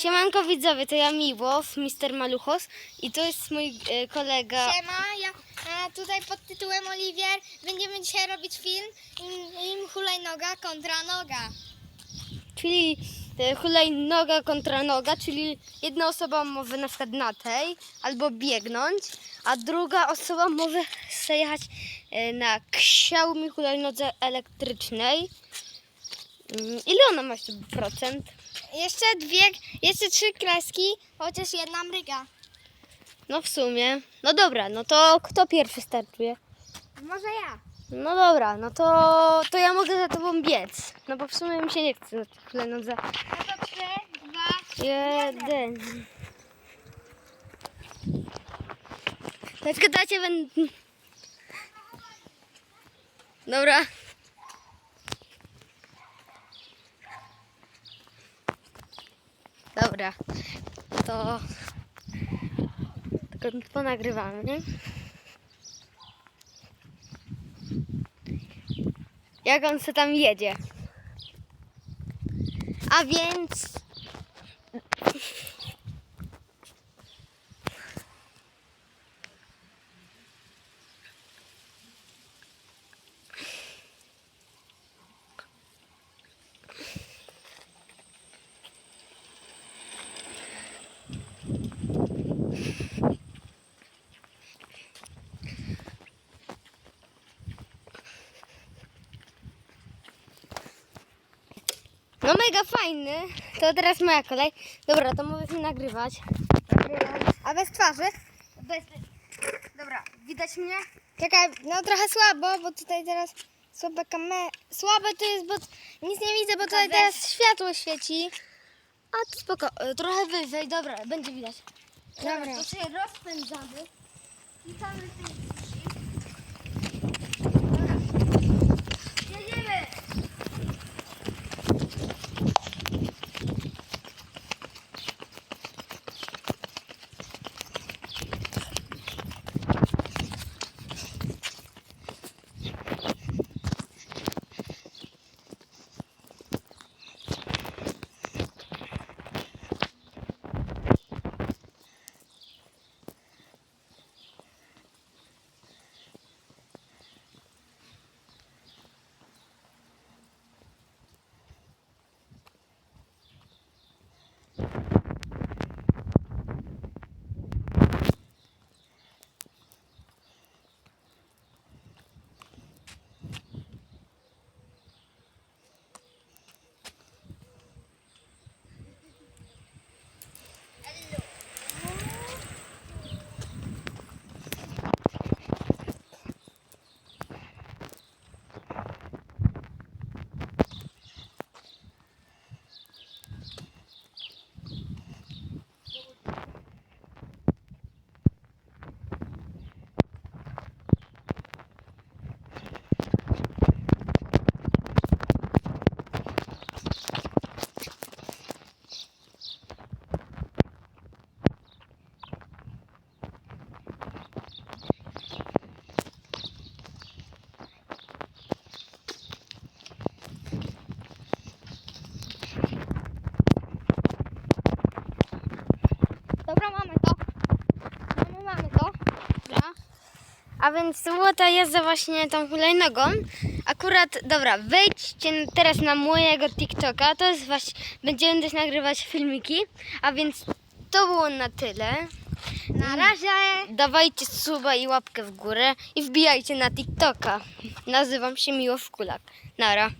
Siemanko widzowie, to ja Miłow, Mister Maluchos i to jest mój e, kolega. Siema, ja e, tutaj pod tytułem Oliwier będziemy dzisiaj robić film im, im hulajnoga kontra noga. czyli e, hulajnoga kontra noga, czyli jedna osoba może na przykład na tej albo biegnąć, a druga osoba może sobie jechać e, na Xiaomi hulajnodze elektrycznej. Mm, Ile ona ma jeszcze procent? Jeszcze dwie, jeszcze trzy kreski, chociaż jedna mryga. No w sumie. No dobra, no to kto pierwszy startuje? Może ja. No dobra, no to, to ja mogę za tobą biec. No bo w sumie mi się nie chce na tej hulajnodze. No to trzy, dwa, Jeden. Dlaczego dacie będę... Dobra. Dobra. To... Tylko ponagrywamy, nie? Jak on se tam jedzie. A więc No mega fajny. To teraz moja kolej. Dobra, to mi nagrywać. a bez twarzy? Bez... Dobra, widać mnie? Czekaj, no trochę słabo, bo tutaj teraz słabe kamery. Słabe to jest, bo nic nie widzę, bo tutaj weź. teraz światło świeci. A to spoko. E, Trochę wyżej, dobra, będzie widać. Dobra. To się rozpędzamy. I tam Jedziemy! A więc to była ta jazda właśnie tą hulajnogą. Akurat, dobra, wejdźcie teraz na mojego TikToka. To jest właśnie, będziemy też nagrywać filmiki. A więc to było na tyle. Na razie. Dawajcie suba i łapkę w górę i wbijajcie na TikToka. Nazywam się Miłosz Kulak. Nara.